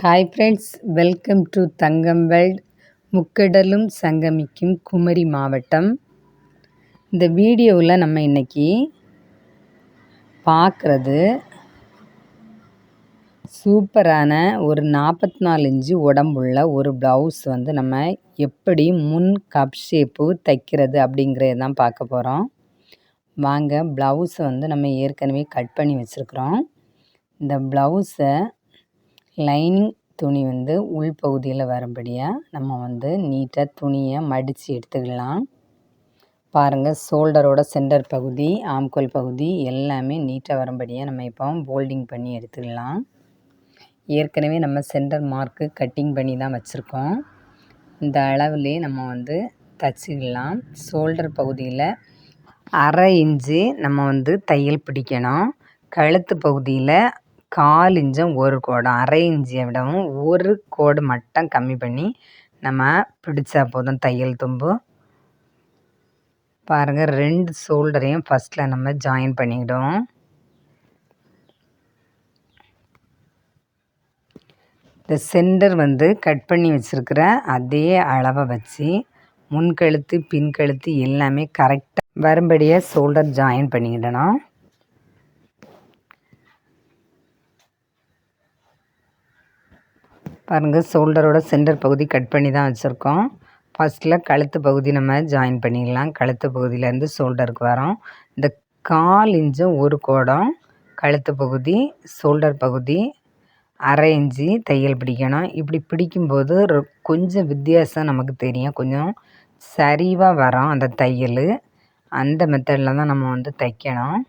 Hi friends welcome to Thangam world முக்கடலும் சங்கமிக்கும் குமரி மாவட்டம் இந்த வீடியோவில் நம்ம இன்றைக்கி பார்க்குறது சூப்பரான ஒரு நாற்பத்தி நாலு இன்ச்சு உடம்புள்ள ஒரு ப்ளவுஸ் வந்து நம்ம எப்படி முன் கப் ஷேப்பு தைக்கிறது அப்படிங்கிறது தான் பார்க்க போகிறோம் வாங்க ப்ளவுஸை வந்து நம்ம ஏற்கனவே கட் பண்ணி வச்சுருக்குறோம். இந்த ப்ளவுஸை லைனிங் துணி வந்து உள்பகுதியில் வரும்படியாக நம்ம வந்து நீட்டாக துணியை மடித்து எடுத்துக்கலாம். பாருங்கள் ஷோல்டரோட சென்டர் பகுதி ஆம்கோல் பகுதி எல்லாமே நீட்டாக வரும்படியாக நம்ம இப்போ போல்டிங் பண்ணி எடுத்துக்கலாம். ஏற்கனவே நம்ம சென்டர் மார்க்கு கட்டிங் பண்ணி தான் வச்சுருக்கோம். இந்த அளவுலேயே நம்ம வந்து தச்சுக்கலாம். ஷோல்டர் பகுதியில் அரை இன்ச்சு நம்ம வந்து தையல் பிடிக்கணும். கழுத்து பகுதியில் கால் இன்ச்சும் ஒரு கோடும் அரை இன்ச்சியை விடவும் ஒரு கோடு மட்டும் கம்மி பண்ணி நம்ம பிடிச்சா போதும் தையல் தும்பு. பாருங்கள் ரெண்டு ஷோல்டரையும் ஃபஸ்ட்டில் நம்ம ஜாயின் பண்ணிக்கிடுவோம். இந்த சென்டர் வந்து கட் பண்ணி வச்சுருக்கிற அதே அளவை வச்சு முன்கழுத்து பின்கழுத்து எல்லாமே கரெக்டாக வரும்படியாக ஷோல்டர் ஜாயின் பண்ணிக்கிடணும். பாருங்கள் ஷோல்டரோட சென்டர் பகுதி கட் பண்ணி தான் வச்சுருக்கோம் ஃபஸ்ட்டில் கழுத்து பகுதி நம்ம ஜாயின் பண்ணிடலாம். கழுத்து பகுதியிலேருந்து ஷோல்டருக்கு வரோம். இந்த கால் இன்ச்சும் ஒரு கோடம் கழுத்து பகுதி ஷோல்டர் பகுதி அரை இன்ச்சு தையல் பிடிக்கணும். இப்படி பிடிக்கும்போது கொஞ்சம் வித்தியாசம் நமக்கு தெரியும். கொஞ்சம் சரிவாக வரோம் அந்த தையல். அந்த மெத்தடில் தான் நம்ம வந்து தைக்கணும்.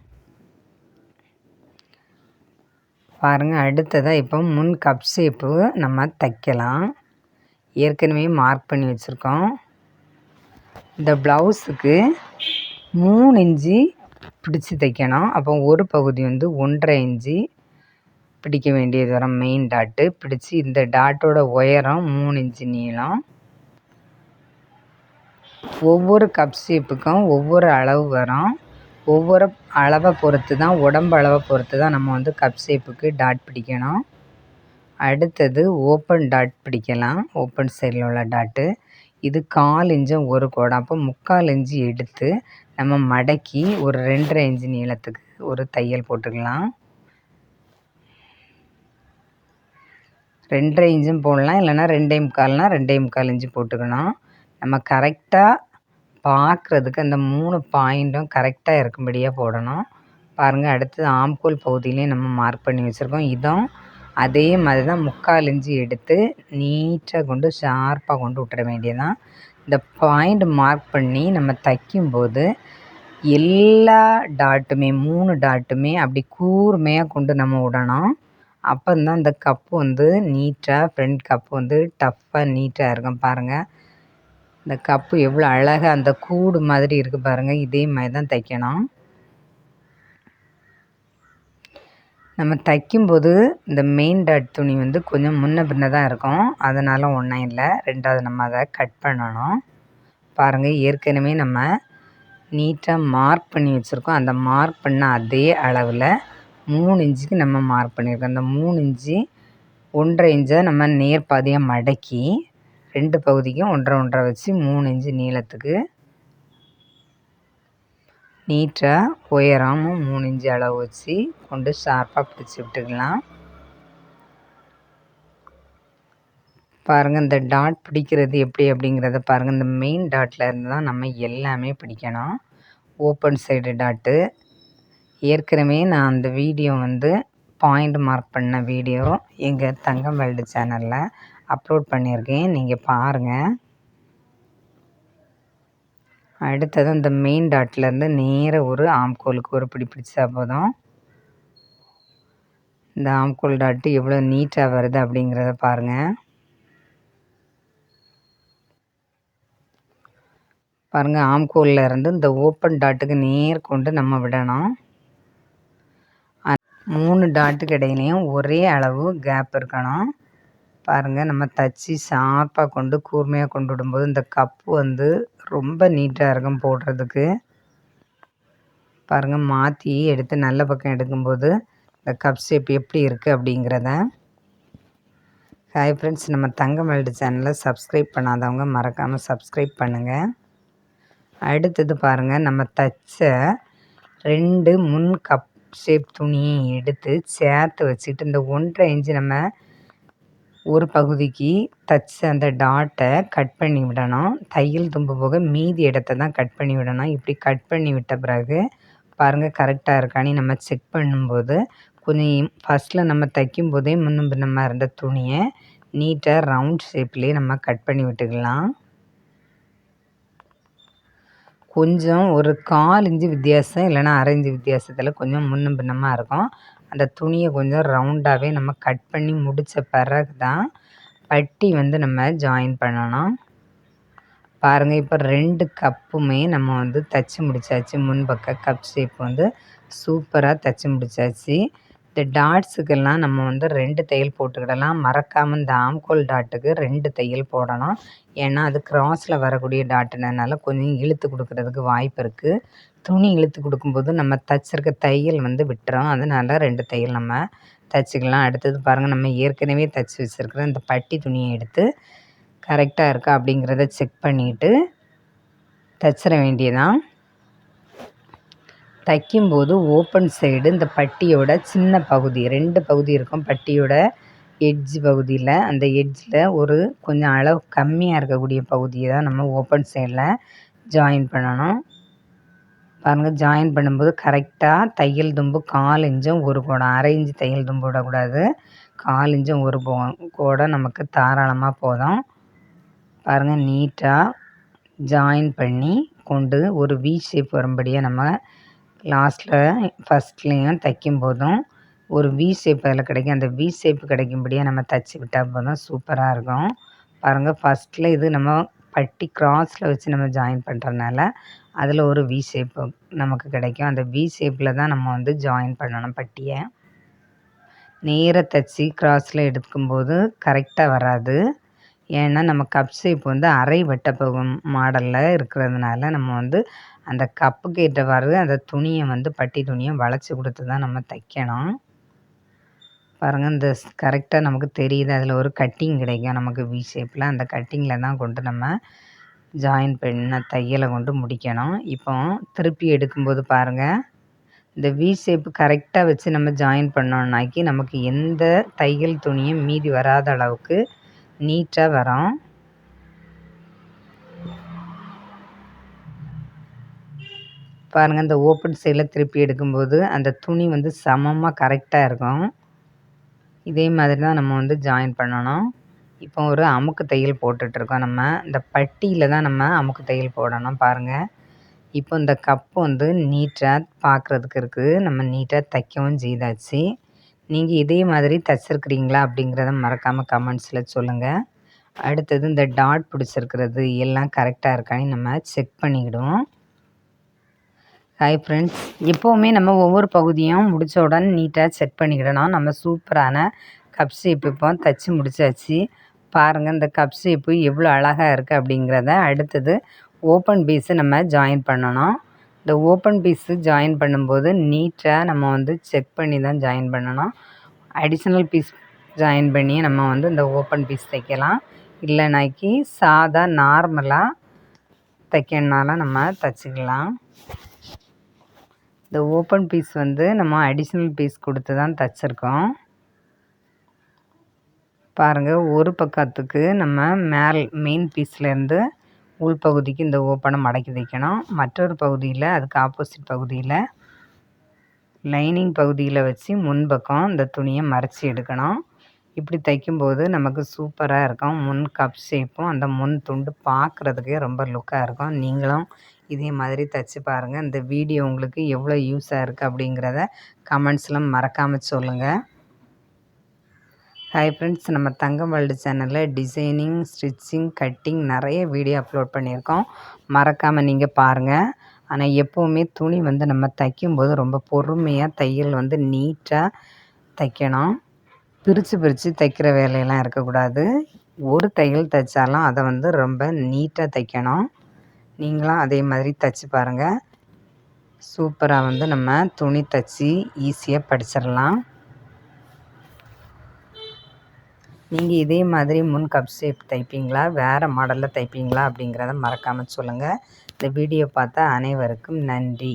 பாருங்கள் அடுத்ததாக இப்போ முன் கப் ஷேப்பு நம்ம தைக்கலாம். ஏற்கனவே மார்க் பண்ணி வச்சுருக்கோம். இந்த ப்ளவுஸுக்கு மூணு இன்ச்சு பிடிச்சி தைக்கணும். அப்போ ஒரு பகுதி வந்து ஒன்றரை இன்ச்சு பிடிக்க வேண்டியது வரும். மெயின் டாட்டு பிடிச்சி இந்த டாட்டோட உயரம் மூணு இன்ச்சு நீளம். ஒவ்வொரு கப் ஷேப்புக்கும் ஒவ்வொரு அளவு வரும். ஒவ்வொரு அளவை பொறுத்து தான் உடம்பு அளவை பொறுத்து தான் நம்ம வந்து கப் ஷேப்புக்கு டாட் பிடிக்கணும். அடுத்தது ஓப்பன் டாட் பிடிக்கலாம். ஓப்பன் சைடில் உள்ள டாட்டு இது கால் இன்ச்சும் ஒரு கோடம் அப்போ முக்கால் இன்ச்சு எடுத்து நம்ம மடக்கி ஒரு ரெண்டரை இன்ச்சு நீளத்துக்கு ஒரு தையல் போட்டுக்கலாம். ரெண்டரை இன்ச்சும் போடலாம். இல்லைன்னா ரெண்டே முக்கால்னால் ரெண்டே முக்கால் இன்ச்சு போட்டுக்கணும். நம்ம கரெக்டாக பார்க்குறதுக்கு அந்த மூணு பாயிண்ட்டும் கரெக்டாக இருக்கும்படியாக போடணும். பாருங்கள் அடுத்தது ஆம்கோல் பகுதியிலையும் நம்ம மார்க் பண்ணி வச்சுருக்கோம். இதுவும் அதே மாதிரி தான் முக்கால் இஞ்சி எடுத்து நீட்டாக கொண்டு ஷார்ப்பாக கொண்டு விட்டுற வேண்டியதான் இந்த பாயிண்ட் மார்க் பண்ணி நம்ம தைக்கும்போது எல்லா டாட்டுமே மூணு டாட்டுமே அப்படி கூர்மையாக கொண்டு நம்ம விடணும். அப்போ தான் இந்த கப்பு வந்து நீட்டாக ஃப்ரண்ட் கப்பு வந்து டஃப்பாக நீட்டாக இருக்கும். பாருங்கள் இந்த கப்பு எவ்வளோ அழகாக அந்த கூடு மாதிரி இருக்குது பாருங்கள் இதே மாதிரி தான் தைக்கணும். நம்ம தைக்கும்போது இந்த மெயின் டாட் துணி வந்து கொஞ்சம் முன்ன பின்ன தான் இருக்கும். அதனால் ஒன்றும் இல்லை. ரெண்டாவது நம்ம அதை கட் பண்ணணும். பாருங்கள் ஏற்கனவே நம்ம நீட்டாக மார்க் பண்ணி வச்சுருக்கோம். அந்த மார்க் பண்ண அதே அளவில் மூணு இன்ச்சுக்கு நம்ம மார்க் பண்ணியிருக்கோம். அந்த மூணு இன்ச்சு ஒன்றரை இன்ச்சை நம்ம நேர் பாதியாக மடக்கி ரெண்டு பகுதிக்கும் ஒன்றரை ஒன்றரை வச்சு மூணு இன்ச்சு நீளத்துக்கு நீட்டாக உயரமும் மூணு இன்ச்சு அளவு வச்சு கொண்டு ஷார்ப்பாக பிடிச்சி விட்டுக்கலாம். பாருங்கள் இந்த டாட் பிடிக்கிறது எப்படி அப்படிங்கிறத பாருங்கள் இந்த மெயின் டாட்டில் இருந்து தான் நம்ம எல்லாமே பிடிக்கணும். ஓப்பன் சைடு டாட்டு ஏற்கனவே நான் அந்த வீடியோ வந்து பாயிண்ட் மார்க் பண்ண வீடியோ எங்கள் தங்கம் வேல்டு சேனலில் அப்லோட் பண்ணியிருக்கேன். நீங்கள் பாருங்கள் அடுத்தது இந்த மெயின் டாட்லேருந்து நேராக ஒரு ஆம்கோலுக்கு ஒரு பிடி பிடிச்சா போதும். இந்த ஆம்கோல் டாட்டு எவ்வளோ நீட்டாக வருது அப்படிங்கிறத பாருங்கள் பாருங்கள் ஆம்கோலில் இருந்து இந்த ஓப்பன் டாட்டுக்கு நேர் கொண்டு நம்ம விடணும். மூணு டாட்டுக்கு இடையிலையும் ஒரே அளவு கேப் இருக்கணும். பாருங்கள் நம்ம தச்சு ஷார்ப்பாக கொண்டு கூர்மையாக கொண்டு விடும்போது இந்த கப்பு வந்து ரொம்ப நீட்டாக இருக்கும் போடுறதுக்கு. பாருங்கள் மாற்றி எடுத்து நல்ல பக்கம் எடுக்கும்போது இந்த கப் ஷேப் எப்படி இருக்குது அப்படிங்கிறத. ஹாய் ஃப்ரெண்ட்ஸ் நம்ம தங்கமல்டு சேனலை சப்ஸ்கிரைப் பண்ணாதவங்க மறக்காமல் சப்ஸ்கிரைப் பண்ணுங்கள் அடுத்தது பாருங்கள் நம்ம தச்ச ரெண்டு முன் கப் ஷேப் துணியை எடுத்து சேர்த்து வச்சுட்டு இந்த ஒன்றரை இன்ச்சு நம்ம ஒரு பகுதிக்கு தச்ச அந்த டாட்டை கட் பண்ணி விடணும். தையல் தும்பு போக மீதி இடத்த தான் கட் பண்ணி விடணும். இப்படி கட் பண்ணி விட்ட பிறகு பாருங்கள் கரெக்டாக இருக்கான்னு நம்ம செக் பண்ணும்போது கொஞ்சம் ஃபஸ்ட்டில் நம்ம தைக்கும் போதே முன்னும் பின்னமாக இருந்த துணியை நீட்டாக ரவுண்ட் ஷேப்லேயே நம்ம கட் பண்ணி விட்டுக்கலாம். கொஞ்சம் ஒரு கால் இன்ச்சு வித்தியாசம் இல்லைனா அரை இன்ச்சு வித்தியாசத்தில் கொஞ்சம் முன்னும் பின்னமாக இருக்கும். அந்த துணியை கொஞ்சம் ரவுண்டாகவே நம்ம கட் பண்ணி முடித்த பிறகு தான் பட்டி வந்து நம்ம ஜாயின் பண்ணணும் பாருங்கள் இப்போ ரெண்டு கப்புமே நம்ம வந்து தைச்சி முடித்தாச்சு முன்பக்க கப் ஷேப் வந்து சூப்பராக தைச்சி முடித்தாச்சு இந்த டாட்ஸுக்கெல்லாம் நம்ம வந்து ரெண்டு தையல் போட்டுக்கிடலாம். மறக்காமல் இந்த ஆம்கோல் டாட்டுக்கு ரெண்டு தையல் போடணும். ஏன்னா அது க்ராஸில் வரக்கூடிய டாட்டுனால கொஞ்சம் இழுத்து கொடுக்குறதுக்கு வாய்ப்பு இருக்குது துணி இழுத்து கொடுக்கும்போது நம்ம தைச்சிருக்க தையல் வந்து விட்டுரும். அதனால் ரெண்டு தையல் நம்ம தைச்சிக்கலாம். அடுத்தது பாருங்கள் நம்ம ஏற்கனவே தைச்சி வச்சுருக்கிற இந்த பட்டி துணியை எடுத்து கரெக்டாக இருக்கா அப்படிங்கிறத செக் பண்ணிவிட்டு தைச்சிட வேண்டியதான் தைக்கும்போது ஓப்பன் சைடு இந்த பட்டியோட சின்ன பகுதி ரெண்டு பகுதி இருக்கும். பட்டியோட எட்ஜ் பகுதியில் அந்த எட்ஜில் ஒரு கொஞ்சம் அளவு கம்மியாக இருக்கக்கூடிய பகுதியை தான் நம்ம ஓப்பன் சைடில் ஜாயின் பண்ணணும். பாருங்கள் ஜாயின் பண்ணும்போது கரெக்டாக தையல் தும்பு கால் இன்ச்சும் ஒரு கோடம் அரை இன்ச்சு தையல் தும்பு விடக்கூடாது. கால் இன்ச்சும் ஒரு போ கோடம் நமக்கு தாராளமாக போதும். பாருங்கள் நீட்டாக ஜாயின் பண்ணி கொண்டு ஒரு வி ஷேப் வரும்படியாக நம்ம லாஸ்ட்டில் ஃபஸ்ட்லேயும் தைக்கும் போதும் ஒரு வி ஷேப் அதில் கிடைக்கும். அந்த வி ஷேப் கிடைக்கும்படியாக நம்ம தைச்சி விட்டால் போதும் சூப்பராக இருக்கும். பாருங்கள் ஃபஸ்ட்டில் இது நம்ம பட்டி க்ராஸில் வச்சு நம்ம ஜாயின் பண்ணுறதுனால அதில் ஒரு வி ஷேப் நமக்கு கிடைக்கும். அந்த வி ஷேப்பில் தான் நம்ம வந்து ஜாயின் பண்ணணும் பட்டியை. நேராக தைச்சி கிராஸில் எடுக்கும்போது கரெக்டாக வராது. ஏன்னா நம்ம கப் ஷேப் வந்து அரை வட்டப்பகம் மாடலில் இருக்கிறதுனால நம்ம வந்து அந்த கப்புக்கு ஏற்றவாறு அந்த துணியை வந்து பட்டி துணியை வளைச்சி கொடுத்து தான் நம்ம தைக்கணும். பாருங்கள் இந்த கரெக்டாக நமக்கு தெரியுது. அதில் ஒரு கட்டிங் கிடைக்கும். நமக்கு வி ஷேப்பில் அந்த கட்டிங்கில் தான் கொண்டு நம்ம ஜாயின் பண்ண தையலை கொண்டு முடிக்கணும். இப்போ திருப்பி எடுக்கும்போது பாருங்கள் இந்த வி ஷேப்பு கரெக்டாக வச்சு நம்ம ஜாயின் பண்ணோன்னாக்கி நமக்கு எந்த தையல் துணியும் மீதி வராத அளவுக்கு நீட்டாக வரும். பாருங்கள் இந்த ஓப்பன் சைடில் திருப்பி எடுக்கும்போது அந்த துணி வந்து சமமாக கரெக்டாக இருக்கும். இதே மாதிரி தான் நம்ம வந்து ஜாயின் பண்ணணும். இப்போ ஒரு அமுக்கு தையல் போட்டுட்ருக்கோம் நம்ம. இந்த பட்டியில் தான் நம்ம அமுக்கு தையல் போடணும் பாருங்கள் இப்போ இந்த கப்பு வந்து நீட்டாக பார்க்குறதுக்கு இருக்குது நம்ம நீட்டாக தைக்கவும் செய்தாச்சு. நீங்கள் இதே மாதிரி தச்சிருக்கிறீங்களா அப்படிங்கிறத மறக்காமல் கமெண்ட்ஸில் சொல்லுங்கள் அடுத்தது இந்த டாட் பிடிச்சிருக்கிறது எல்லாம் கரெக்டாக இருக்கான்னு நம்ம செக் பண்ணிக்கிடுவோம். ஹாய் ஃப்ரெண்ட்ஸ் எப்போவுமே நம்ம ஒவ்வொரு பகுதியும் முடித்த உடனே நீட்டாக செக் பண்ணிக்கிடணும். நம்ம சூப்பரான கப் ஷேப் இப்போ தைச்சி முடிச்சாச்சு. பாருங்கள் இந்த கப் ஷேப்பு எவ்வளோ அழகாக இருக்குது அப்படிங்கிறத அடுத்தது ஓப்பன் பீஸு நம்ம ஜாயின் பண்ணணும். இந்த ஓப்பன் பீஸு ஜாயின் பண்ணும்போது நீட்டாக நம்ம வந்து செக் பண்ணி தான் ஜாயின் பண்ணணும். அடிஷ்னல் பீஸ் ஜாயின் பண்ணி நம்ம வந்து இந்த ஓப்பன் பீஸ் தைக்கலாம். இல்லைனாக்கி சாதா நார்மலாக தைக்கணுனாலும் நம்ம தைச்சிக்கலாம். இந்த ஓப்பன் பீஸ் வந்து நம்ம அடிஷ்னல் பீஸ் கொடுத்து தான் தைச்சிருக்கோம். பாருங்கள் ஒரு பக்கத்துக்கு நம்ம மேல் மெயின் பீஸ்லேருந்து உள்பகுதிக்கு இந்த ஓப்பனை மடக்கி தைக்கணும் மற்றொரு பகுதியில் அதுக்கு ஆப்போசிட் பகுதியில் லைனிங் பகுதியில் வச்சு முன்பக்கம் இந்த துணியை மறைச்சி எடுக்கணும். இப்படி தைக்கும்போது நமக்கு சூப்பராக இருக்கும். முன் கப் ஷேப்பும் அந்த முன் துண்டு பார்க்குறதுக்கே ரொம்ப லுக்காக இருக்கும். நீங்களும் இதே மாதிரி தைச்சி பாருங்கள் இந்த வீடியோ உங்களுக்கு எவ்வளோ யூஸாக இருக்குது அப்படிங்கிறத கமெண்ட்ஸில் மறக்காமல் சொல்லுங்கள் ஹாய் ஃப்ரெண்ட்ஸ் நம்ம தங்கம் வேர்ல்டு சேனலில் டிசைனிங் ஸ்டிச்சிங் கட்டிங் நிறைய வீடியோ அப்லோட் பண்ணியிருக்கோம். மறக்காமல் நீங்கள் பாருங்கள் ஆனால் எப்போவுமே துணி வந்து நம்ம தைக்கும்போது ரொம்ப பொறுமையாக தையல் வந்து நீட்டாக தைக்கணும். பிரித்து பிரித்து தைக்கிற வேலையெல்லாம் இருக்கக்கூடாது. ஒரு தையல் தைச்சாலும் அதை வந்து ரொம்ப நீட்டாக தைக்கணும். நீங்களும் அதே மாதிரி தைச்சி பாருங்கள் சூப்பராக வந்து நம்ம துணி தைச்சி ஈஸியாக படிச்சிடலாம். நீங்கள் இதே மாதிரி முன் கப் ஷேப் தைப்பீங்களா? வேறு மாடலில் தைப்பீங்களா? அப்படிங்கிறத மறக்காமல் சொல்லுங்கள் இந்த வீடியோ பார்த்த அனைவருக்கும் நன்றி.